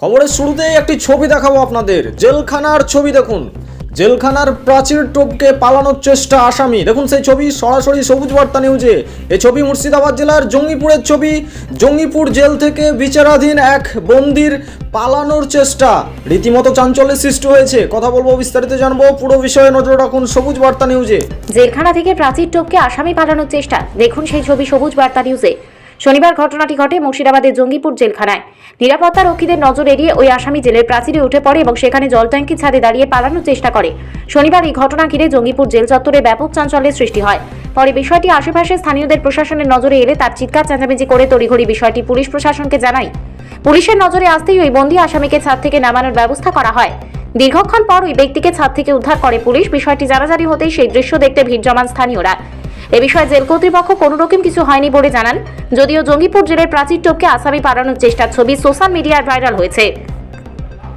খবরের শুরুতেই একটি ছবি দেখাবো আপনাদের। জেলখানার ছবি দেখুন। জেলখানার প্রাচীর টোপকে পালানোর চেষ্টা আসামি। দেখুন সেই ছবি, সরাসরি সবুজ বার্তা নিউজে। এ ছবি মুর্শিদাবাদ জেলার জঙ্গিপুরের ছবি। জঙ্গিপুর জেল থেকে বিচারাধীন এক বন্দির পালানোর চেষ্টা। রীতিমতো চাঞ্চল্যের সৃষ্টি হয়েছে। কথা বলব, বিস্তারিত জানব। পুরো বিষয়ে নজর রাখুন সবুজ বার্তা নিউজে। জেলখানা থেকে প্রাচীর টোপকে আসামি পালানোর চেষ্টা। দেখুন সেই ছবি সবুজ বার্তা নিউজে। শনিবার ঘটনাটি ঘটে মুর্শিদাবাদের জঙ্গিপুর জেলখানায়। নিরাপত্তা রক্ষীদের নজর এড়িয়ে ওই আসামি জেলের প্রাচীরে উঠে পড়ে এবং সেখানে জল ট্যাঙ্কির ছাদে দাঁড়িয়ে পালানোর চেষ্টা করে। শনিবার এই ঘটনা ঘিরে জঙ্গিপুর জেল চত্বরে ব্যাপক চাঞ্চল্যের সৃষ্টি হয়। পরে বিষয়টি আশেপাশে স্থানীয়দের প্রশাসনের নজরে এলে তার চিৎকার চেঁচামেচি করে তড়িঘড়ি বিষয়টি পুলিশ প্রশাসনকে জানায়। পুলিশের নজরে আসতেই ওই বন্দি আসামিকে ছাদ থেকে নামানোর ব্যবস্থা করা হয়। দীর্ঘক্ষণ পর ওই ব্যক্তিকে ছাদ থেকে উদ্ধার করে পুলিশ। বিষয়টি জানাজানি হতেই সেই দৃশ্য দেখতে ভিড় জমান স্থানীয়রা। এ বিষয়ে জেল কর্তৃপক্ষ কোনো রকম কিছু হয়নি বলে জানান। যদিও জঙ্গিপুর জেলের প্রাচীর টোপকে আসামি পালানোর চেষ্টার ছবি সোশ্যাল মিডিয়ায় ভাইরাল হয়েছে।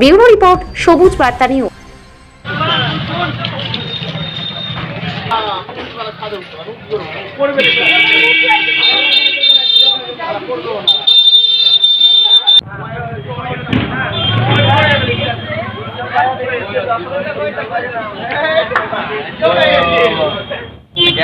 ব্যুরো রিপোর্ট, সবুজ বার্তা নিউজ।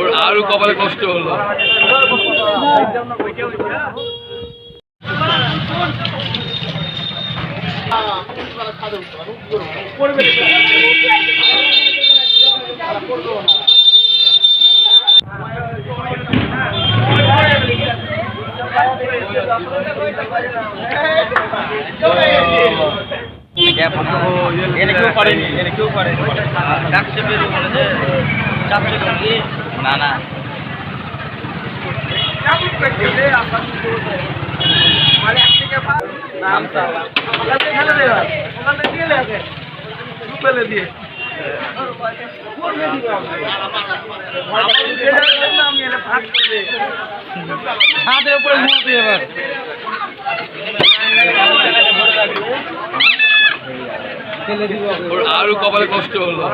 ওর আরও কপালে কষ্ট হলো। এনে কেউ করেনি। এনে কেউ করেনি ডাকছে বেরো বলেছে চাপছে কি? না না। ছাদের উপরে ঘুমাতে এবার। ওর আরও কপালে কষ্ট হলো।